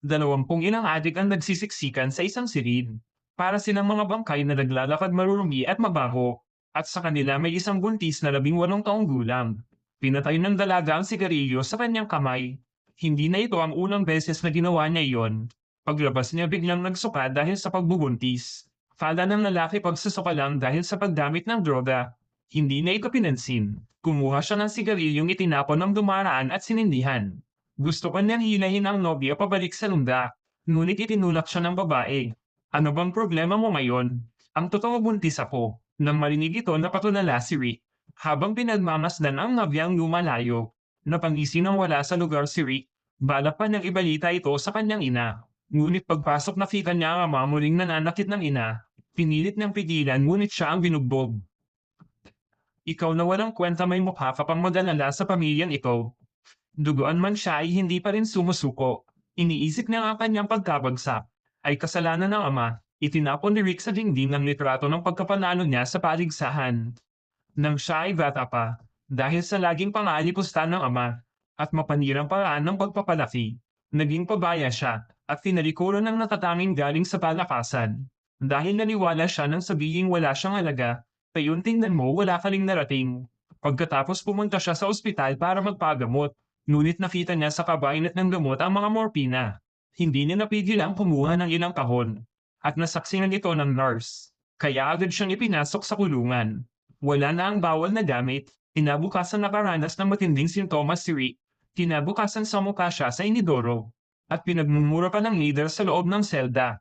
Dalawampung ilang adik ang nagsisiksikan sa isang silid. Para silang mga bangkay na naglalakad marurumi at mabaho. At sa kanila may isang buntis na labing walong taong gulang. Pinatay ng dalaga ang sigarilyo sa kanyang kamay. Hindi na ito ang unang beses na ginawa niya iyon. Paglabas niya biglang nagsuka dahil sa pagbubuntis. Fala ng lalaki pagsusuka lang dahil sa paggamit ng droga. Hindi na ito pinansin. Kumuha siya ng sigarilyong itinapon ng dumaraan at sinindihan. Gusto pa niyang hilahin ang nobya pabalik sa lunda. Ngunit itinulak siya ng babae. Ano bang problema mo ngayon? Ang totoo buntis ako. Nang marinig ito napatulala si Rick. Habang pinagmamasdan ang nobyang lumalayo. Napangisin ang wala sa lugar si Rick. Balak pa niyang ibalita ito sa kanyang ina. Ngunit pagpasok na fika niya ang ama muling nananakit ng ina. Pinilit niyang pigilan ngunit siya ang binugbog. Ikaw na walang kwenta may mukha ka pang mag-alala sa pamilyang ito. Duguan man siya ay hindi pa rin sumusuko. Iniisip niya ang kanyang pagkabagsak. Ay kasalanan ng ama. Itinapon ni Rick sa dingding ang litrato ng pagkapanalo niya sa paligsahan. Nang siya ay bata pa, dahil sa laging pangalipusta ng ama, at mapanirang paraan ng pagpapalaki, naging pabaya siya, at tinalikuran ng natatanging galing sa palakasan. Dahil naniwala siya nang sabihin wala siyang alaga, Ayun tingnan mo wala ka ring narating. Pagkatapos pumunta siya sa ospital para magpagamot, ngunit nakita niya sa kabinet ng gamot ang mga morpina. Hindi niya napigil ang kumuha ng ilang kahon, at nasaksingan ito ng nurse. Kaya agad siyang ipinasok sa kulungan. Wala na ang bawal na gamit, kinabukasan nakaranas ng matinding sintomas si Rick. Kinabukasan sa mukha siya sa inidoro, at pinagmumura pa ng leader sa loob ng selda.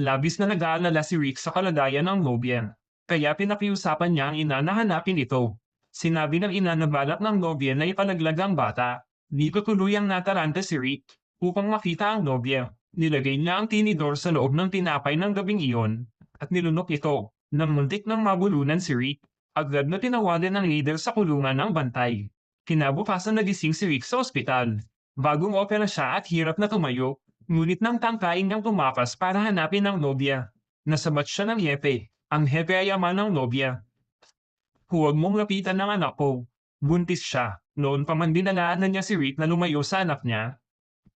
Labis na nag-aalala si Rick sa kalagayan ng nobya. Kaya pinakiusapan niya ang ina na hanapin ito. Sinabi ng ina na balak ng nobya na ipalaglag ang bata. Di ko tuluyang nataranta si Rick upang makita ang nobya. Nilagay niya ang tinidor sa loob ng tinapay ng gabing iyon at nilunok ito. Nang muntik ng mabulunan si Rick, agad na tinawagan ng leader sa kulungan ng bantay. Kinabukasan nagising si Rick sa ospital. Bagong opera siya at hirap na tumayo, ngunit nang tangkain niyang tumakas para hanapin ang nobya. Nasabat siya ng yepe. Ang hepe ay ama ng nobya. Huwag mong lapitan ng anak ko. Buntis siya. Noon pa man dinalaan na niya si Rick na lumayo sa anak niya.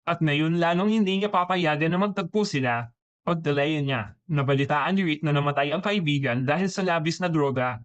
At ngayon lalong hindi niya papayagan na magtagpo sila. Pagdalayan niya, nabalitaan ni Rick na namatay ang kaibigan dahil sa labis na droga.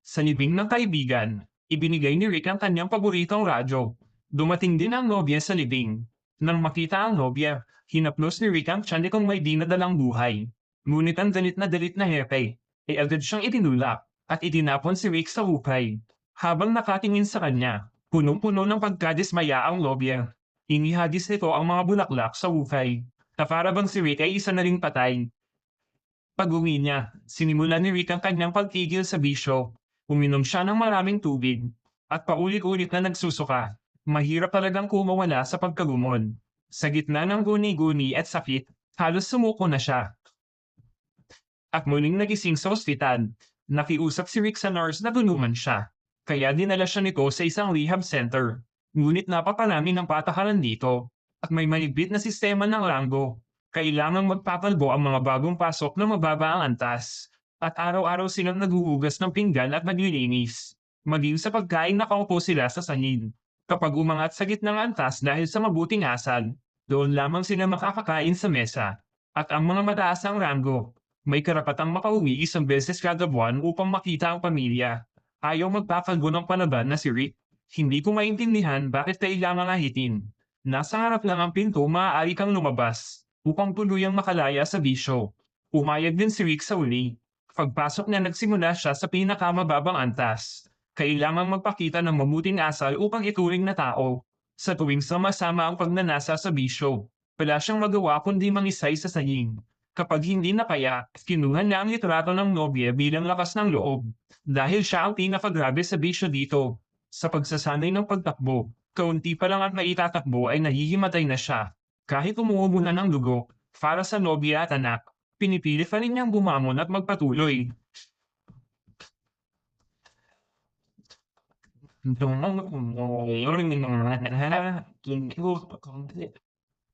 Sa libing ng kaibigan, ibinigay ni Rick ang kanyang paboritong radyo. Dumating din ang nobya sa libing. Nang makita ang nobya, hinaplos ni Rick ang tiyan may dinadalang buhay. Ngunit ang dalit na dalit na hepe, ay agad siyang itinulak at itinapon si Rick sa hukay. Habang nakatingin sa kanya, punong-puno ng pagkadismaya ang lobya. Inihagis nito ang mga bulaklak sa hukay. Na para bang si Rick ay isa na ring patay. Pag-uwi niya, sinimulan ni Rick ang kanyang pagtigil sa bisyo. Uminom siya ng maraming tubig at paulit-ulit na nagsusuka. Mahirap talagang kumawala sa pagkagumon. Sa gitna ng guni-guni at sakit, halos sumuko na siya. At muling nagising sa ospital. Nakiusap si Rick sa nurse na tulungan siya. Kaya dinala siya nito sa isang rehab center. Ngunit napaparami ng patakaran dito. At may maligpit na sistema ng ranggo. Kailangang magpapalbo ang mga bagong pasok na mababa ang antas. At araw-araw silang naguhugas ng pinggan at naglilinis. Maging sa pagkain nakaupo sila sa sanid. Kapag umangat sa gitnang antas dahil sa mabuting asal, doon lamang sila makakakain sa mesa. At ang mga mataas ang ranggo, may karapatang makauwi isang beses kada buwan upang makita ang pamilya. Ayaw magpapalbo ng palaban na si Rick. Hindi ko maintindihan bakit kailangan ahitin. Nasa harap lang ang pinto maaari kang lumabas upang tuluyang makalaya sa bisyo. Umayag din si Rick sa uli. Pagpasok niya nagsimula siya sa pinakamababang antas. Kailangang magpakita ng mabuting asal upang ituring na tao. Sa tuwing sama-sama ang pagnanasa sa bisyo, wala siyang magawa kundi mangisay sa saying. Kapag hindi na kaya, kinuha niya ang litrato ng nobya bilang lakas ng loob. Dahil siya ang pinakagrabe sa bisyo dito. Sa pagsasanay ng pagtakbo, kaunti pa lang at maitatakbo ay nahihimatay na siya. Kahit umuubo na ng dugo, para sa nobya at anak, pinipili pa rin niyang bumamon at magpatuloy.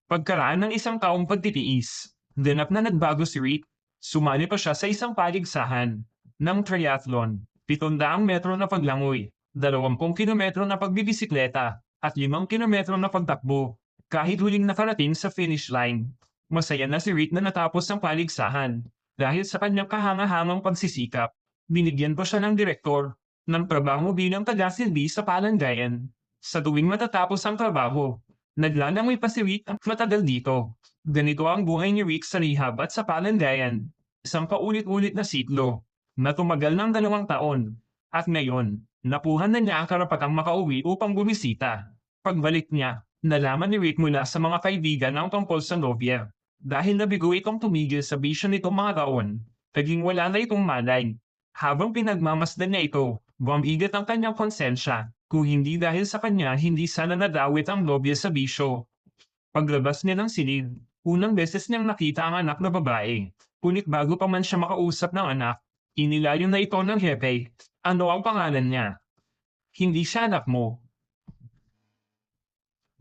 Pagkaraan ng isang taong pagtitiis, Ganap na nagbago si Rick. Sumali pa siya sa isang paligsahan ng triathlon, 700 metro na paglangoy, 20 kilometro na pagbibisikleta, at 5 kilometro na pagtakbo. Kahit huling nakarating sa finish line, masaya na si Rick na natapos ang paligsahan. Dahil sa kanyang kahangahangang pagsisikap, binigyan pa siya ng direktor ng trabaho bilang taga-silbi sa palangayan. Sa tuwing matatapos ang trabaho, naglalangoy pa si Rick at matagal dito. Ganito ang buhay ni Rick sa rehab at sa palangayan. Isang paulit-ulit na siklo na tumagal ng dalawang taon. At ngayon, napuhan na niya ang karapatang makauwi upang bumisita. Pagbalik niya, nalaman ni Rick mula sa mga kaibigan ang tungkol sa nobya. Dahil nabigo itong tumigil sa bisyo nitong mga taon, naging wala na itong malay. Habang pinagmamasdan niya ito, bumigat ang kanyang konsensya. Kung hindi dahil sa kanya, hindi sana nadawit ang nobya sa bisyo. Paglabas niya ng silid, unang beses niyang nakita ang anak na babae. Ngunit bago pa man siya makausap ng anak, inilayo na ito ng hepe. Ano ang pangalan niya? Hindi siya anak mo.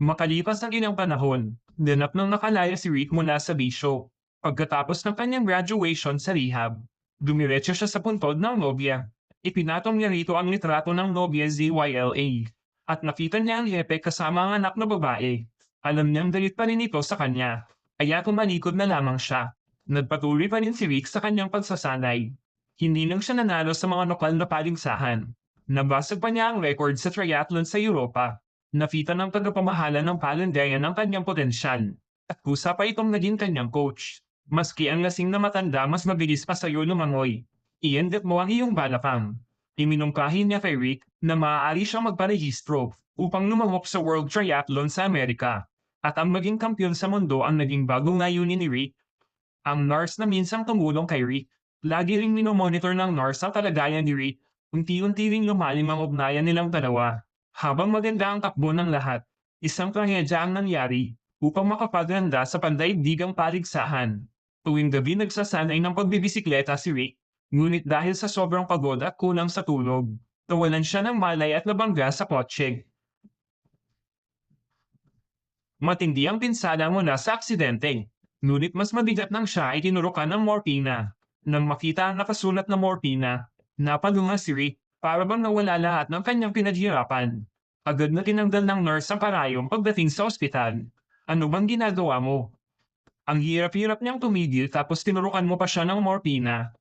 Makalipas ang ilang panahon, ganap nang nakalaya si Rick mula sa bisyo. Pagkatapos ng kanyang graduation sa rehab, dumiretso siya sa puntod ng nobya. Ipinatong niya rito ang litrato ng nobya ZYLA. At nakita niya ang hepe kasama ang anak na babae. Alam niyang galit pa rin ito sa kanya. Kaya tumalikod na lamang siya. Nagpatuloy pa rin si Rick sa kanyang pagsasanay. Hindi lang siya nanalo sa mga lokal na paligsahan. Nabasag pa niya ang record sa triathlon sa Europa. Nakita ng tagapamahala ng palandayan ang kanyang potensyal. At kusa pa itong naging kanyang coach. Maski ang lasing na matanda mas mabilis pa sa'yo lumangoy. Iendep mo ang iyong balakang. Iminungkahi niya kay Rick na maaari siyang magparehistro upang lumangok sa World Triathlon sa Amerika. At ang maging kampiyon sa mundo ang naging bagong layunin ni Rick. Ang nurse na minsang tumulong kay Rick, lagi ring minomonitor ng nurse ang kalagayan ni Rick. Unti-unti ring lumalim ang ugnayan nilang dalawa. Habang maganda ang takbo ng lahat, isang trahedya ang nangyari upang makapaganda sa pandaigdigang paligsahan. Tuwing gabi nagsasanay ng pagbibisikleta si Rick, ngunit dahil sa sobrang pagod at kulang sa tulog, nawalan siya ng malay at nabangga sa kotse. Matindi ang pinsala mula sa aksidente, ngunit mas mabigat nang siya ay tinurukan ng morpina. Nang makita ang nakasulat na morpina, napalunga si Rick para bang nawala lahat ng kanyang pinaghirapan. Agad na tinanggal ng nurse ang karayom pagdating sa ospital. Ano bang ginagawa mo? Ang hirap-hirap niyang tumigil tapos tinurukan mo pa siya ng morpina.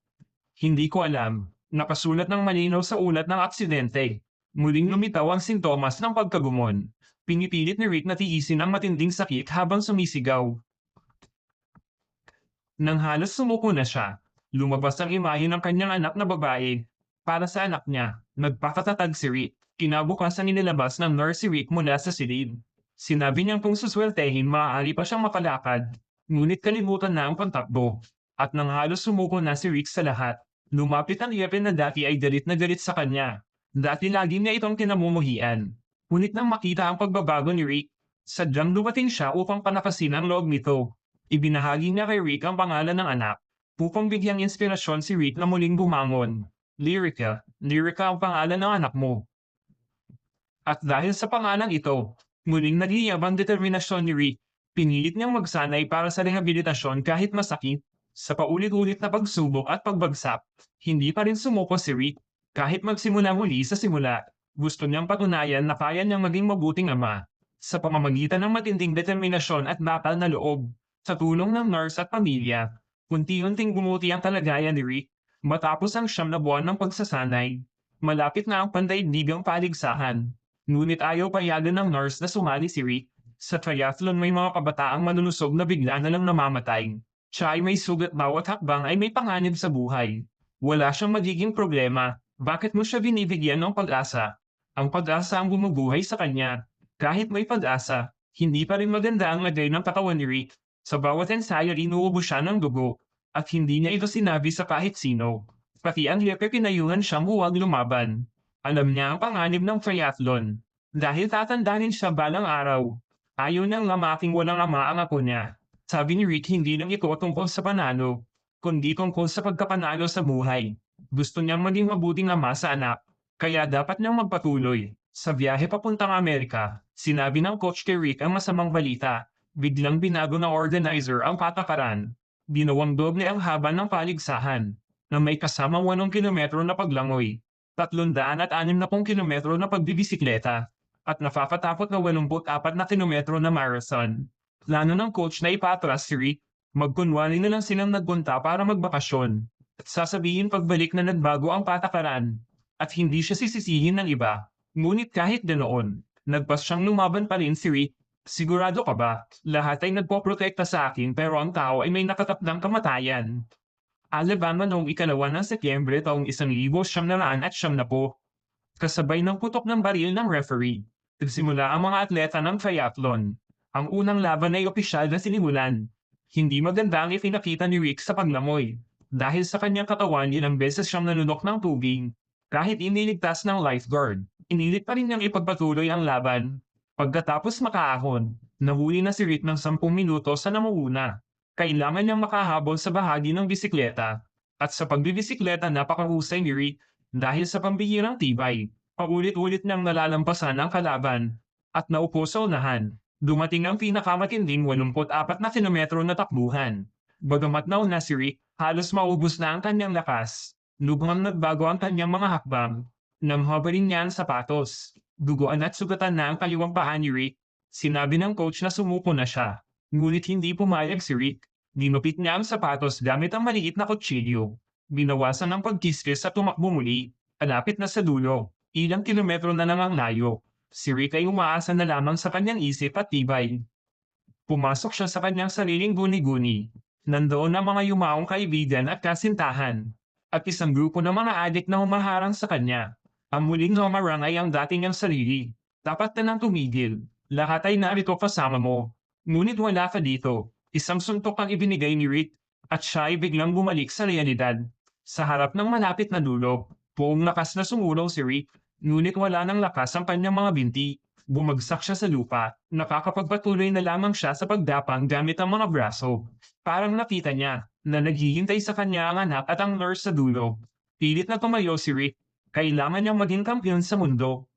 Hindi ko alam. Nakasulat ng malinaw sa ulat ng aksidente. Muling lumitaw ang sintomas ng pagkagumon. Pinipilit ni Rick na tiisin ang matinding sakit habang sumisigaw. Nang halos sumuko na siya, lumabas ang imahe ng kanyang anak na babae. Para sa anak niya, nagpakatatag si Rick. Kinabukasan inilabas ng nurse si Rick mula sa silid. Sinabi niyang kung susweltehin maaari pa siyang mapalakad. Ngunit kalimutan na ang pantakbo. At nang halos sumuko na si Rick sa lahat, lumapit ang iyapin na dati ay galit na galit sa kanya. Dati lagi niya itong kinamumuhian. Ngunit nang makita ang pagbabago ni Rick, sadyang dumating siya upang panakasin ang loob nito. Ibinahagi niya kay Rick ang pangalan ng anak, upang bigyang inspirasyon si Rick na muling bumangon. Lyrica, Lyrica ang pangalan ng anak mo. At dahil sa pangalang ito, muling naging ang determinasyon ni Rick. Pinilit niyang magsanay para sa rehabilitasyon kahit masakit. Sa paulit-ulit na pagsubok at pagbagsak, hindi pa rin sumuko si Rick. Kahit magsimula muli sa simula, gusto niyang patunayan na kaya niyang maging mabuting ama. Sa pamamagitan ng matinding determinasyon at bakal na loob, sa tulong ng nurse at pamilya, unti-unting bumuti ang kalagayan ni Rick. Matapos ang siyam na buwan ng pagsasanay, malapit na ang pandaigdigang paligsahan. Ngunit ayaw payagan ng nurse na sumali si Rick. Sa triathlon may mga kabataang manulusog na bigla na lang namamatay. Siya ay may sugat bawat hakbang ay may panganib sa buhay. Wala siyang magiging problema. Bakit mo siya binibigyan ng pag-asa? Ang pag-asa ang bumubuhay sa kanya. Kahit may pag-asa, hindi pa rin maganda ang lagay ng katawan ni Rick. Sa bawat ensayo inuubo siya ng dugo. At hindi niya ito sinabi sa kahit sino. Pati ang lipe pinayungan siyang huwag lumaban. Alam niya ang panganib ng triathlon. Dahil tatandanin siya balang araw. Ayaw niyang lamaking walang ama ang ako niya. Sabi ni Rick hindi lang ito tungkol sa panalo, kundi tungkol sa pagkapanalo sa buhay. Gusto niyang maging mabuting ama sa anak, kaya dapat niyang magpatuloy. Sa biyahe papuntang Amerika, sinabi ng coach kay Rick ang masamang balita. Biglang binago ng organizer ang patakaran. Ginawang doble ang haba ng paligsahan, na may kasamang 8 kilometro na paglangoy, 360 kilometro na pagbibisikleta, at nakakatakot na 84 na kilometro na marathon. Plano ng coach na ipatras si Rick, magkunwari na lang silang nagpunta para magbakasyon. At sasabihin pagbalik na nagbago ang patakaran at hindi siya sisisihin ng iba. Ngunit kahit ganoon, nagpas siyang lumaban pa rin si Rick. Sigurado ka ba? Lahat ay nagpoprotekta sa akin pero ang tao ay may nakatapdang kamatayan. Alabama noong ikalawa ng Setyembre taong 1900 at siyam na po. Kasabay ng putok ng baril ng referee. Nagsimula ang mga atleta ng triathlon. Ang unang laban ay opisyal na sinimulan. Hindi maganda ang ipinakita ni Rick sa paglamoy. Dahil sa kanyang katawan ilang beses siyang nanunok ng tubig. Kahit iniligtas ng lifeguard, inilit pa rin niyang ipagpatuloy ang laban. Pagkatapos makaahon, nahuli na si Rick ng 10 minuto sa namuuna. Kailangan niyang makahabol sa bahagi ng bisikleta. At sa pagbibisikleta napakahusay ni Rick dahil sa pambihirang tibay. Paulit-ulit niyang nalalampasan ang kalaban at naupo sa unahan. Dumating ang pinakamatinding 84 na kilometro na takbuhan. Bagamat nauna si Rick, halos maubos na ang kanyang lakas. Lubhang nagbago ang kanyang mga hakbang. Namhaba rin niya ang sapatos. Duguan at sugatan na ang kaliwang paa ni Rick. Sinabi ng coach na sumuko na siya. Ngunit hindi pumayag si Rick. Dinupit niya ang sapatos gamit ang maliit na kutsilyo. Binawasan ang pagkiskis at tumakbo muli. Alapit na sa dulo. Ilang kilometro na lang ang layo. Si Rick ay umaasa na lamang sa kanyang isip at tibay. Pumasok siya sa kanyang sariling guni-guni. Nandoon ang mga yumaong kaibigan at kasintahan. At isang grupo ng mga adik na humaharang sa kanya. Ang muling humarang ay ang dating niyang sarili. Dapat na nang tumigil. Lahat ay narito kasama mo. Ngunit wala ka dito. Isang suntok ang ibinigay ni Rick at siya ay biglang bumalik sa realidad. Sa harap ng malapit na dulo, buong lakas na sumulong si Rick, ngunit wala ng lakas ang kanyang mga binti. Bumagsak siya sa lupa, nakakapagpatuloy na lamang siya sa pagdapang gamit ang mga braso. Parang nakita niya na naghihintay sa kanya ang anak at ang nurse sa dulo. Pilit na tumayo si Rick. Kailangan niyang maging kampiyon sa mundo.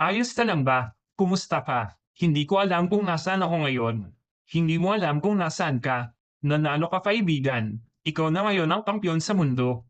Ayos ka lang ba? Kumusta ka? Hindi ko alam kung nasaan ako ngayon. Hindi mo alam kung nasaan ka. Nanalo ka kaibigan. Ikaw na ngayon ang kampiyon sa mundo.